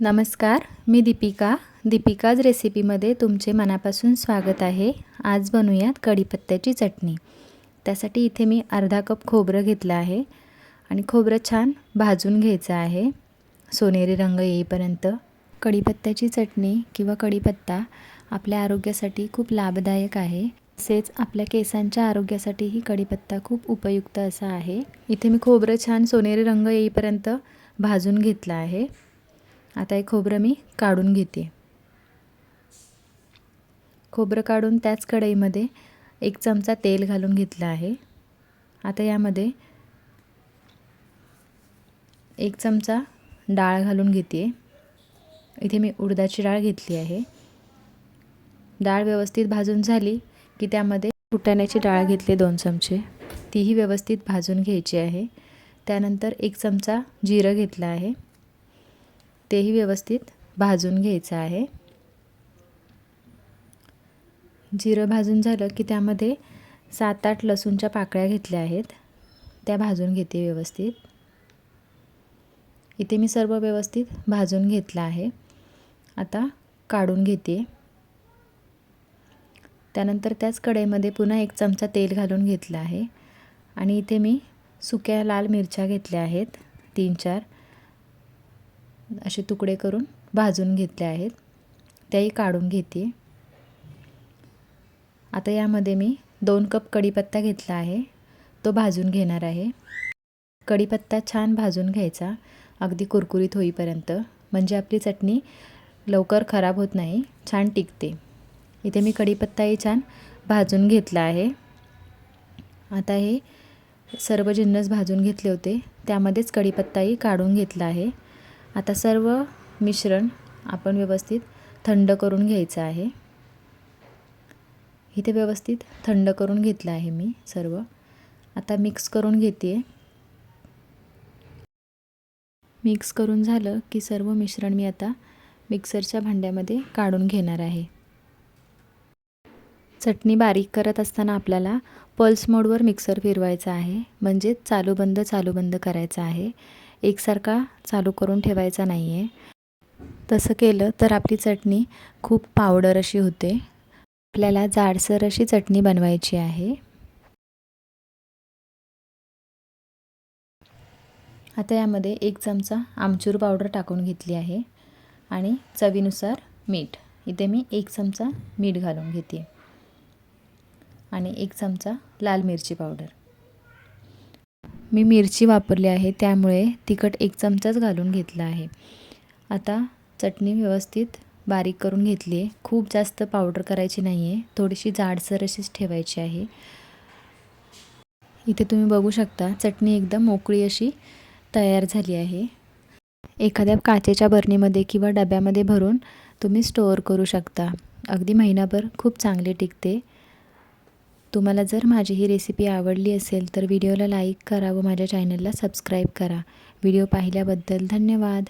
नमस्कार मी दीपिका. दीपिकाज रेसिपीमध्ये तुमचे मनापासून स्वागत आहे. आज बनवूयात कढीपत्त्याची चटणी. त्यासाठी इथे मी अर्धा कप खोबरं घेतलं आहे आणि खोबरं छान भाजून घ्यायचं आहे. सोनेरी रंग येईपर्यंत. कढीपत्त्याची चटणी किंवा कढीपत्ता आपल्या आरोग्यासाठी खूप लाभदायक आहे. तसेच आपल्या केसांच्या आरोग्यासाठीही कढीपत्ता खूप उपयुक्त असा आहे. इथे मी खोबरं छान सोनेरी रंग येईपर्यंत भाजून घेतलं आहे. आता हे खोबरं मी काढून घेते. खोबरं काढून त्याच कढईमध्ये एक चमचा तेल घालून घेतलं आहे. आता यामध्ये एक चमचा डाळ घालून घेते. इथे मी उडदाची डाळ घेतली आहे. डाळ व्यवस्थित भाजून झाली की त्यामध्ये फुटाण्याची डाळ घेतली दोन चमचे. तीही व्यवस्थित भाजून घ्यायची आहे. त्यानंतर एक चमचा जिरं घेतलं आहे. तेही व्यवस्थित भाजून घ्यायचं आहे. जिरं भाजून झालं की त्यामध्ये सात आठ लसूणच्या पाकळ्या घेतल्या आहेत. त्या भाजून घेते व्यवस्थित. इथे मी सर्व व्यवस्थित भाजून घेतलं आहे. आता काढून घेते. त्यानंतर त्याच कढईमध्ये पुन्हा एक चमचा तेल घालून घेतलं आहे. आणि इथे मी सुक्या लाल मिरच्या घेतल्या आहेत. तीन चार असे तुकडे करून भाजून घेतले आहेत. त्याही काढून घेते. आता यामध्ये मी दोन कप कढीपत्ता घेतला आहे. तो भाजून घेणार आहे. कढीपत्ता छान भाजून घ्यायचा. अगदी कुरकुरीत होईपर्यंत. म्हणजे आपली चटणी लवकर खराब होत नाही. छान टिकते. इथे मी कढीपत्ताही छान भाजून घेतला आहे. आता हे सर्व जिन्नस भाजून घेतले होते. त्यामध्येच कढीपत्ताही काढून घेतला आहे. आता सर्व मिश्रण आपण व्यवस्थित थंड करून घ्यायचं आहे. इथे व्यवस्थित थंड करून घेतलं आहे मी सर्व. आता मिक्स करून घेते. मिक्स करून झालं की सर्व मिश्रण मी आता मिक्सरच्या भांड्यामध्ये काढून घेणार आहे. चटणी बारीक करत असताना आपल्याला पल्स मोडवर मिक्सर फिरवायचा आहे. म्हणजेच चालू बंद चालू बंद करायचा आहे. एकसारखा चालू करून ठेवायचा नाही आहे तसं केलं तर आपली चटणी खूप पावडर अशी होते. आपल्याला जाडसर अशी चटणी बनवायची आहे. आता यामध्ये एक चमचा आमचूर पावडर टाकून घेतली आहे आणि चवीनुसार मीठ. इथे मी एक चमचा मीठ घालून घेते. आणि एक चमचा लाल मिरची पावडर. मी मिरची वापरली आहे त्यामुळे तिखट एक चमचाच घालून घेतला आहे. आता चटणी व्यवस्थित बारीक करून घेतली आहे. खूप जास्त पावडर करायची नाही आहे थोडीशी जाडसर अशीच ठेवायची आहे. इथे तुम्ही बघू शकता चटणी एकदम मोकळी अशी तयार झाली आहे. एखाद्या काचेच्या बरणीमध्ये किंवा डब्यामध्ये भरून तुम्ही स्टोअर करू शकता. अगदी महिनाभर खूप चांगले टिकते. तुम्हाला जर माझी ही रेसिपी आवडली असेल तर व्हिडिओला लाईक करा व माझ्या चॅनलला सबस्क्राईब करा. व्हिडिओ पाहिल्याबद्दल धन्यवाद.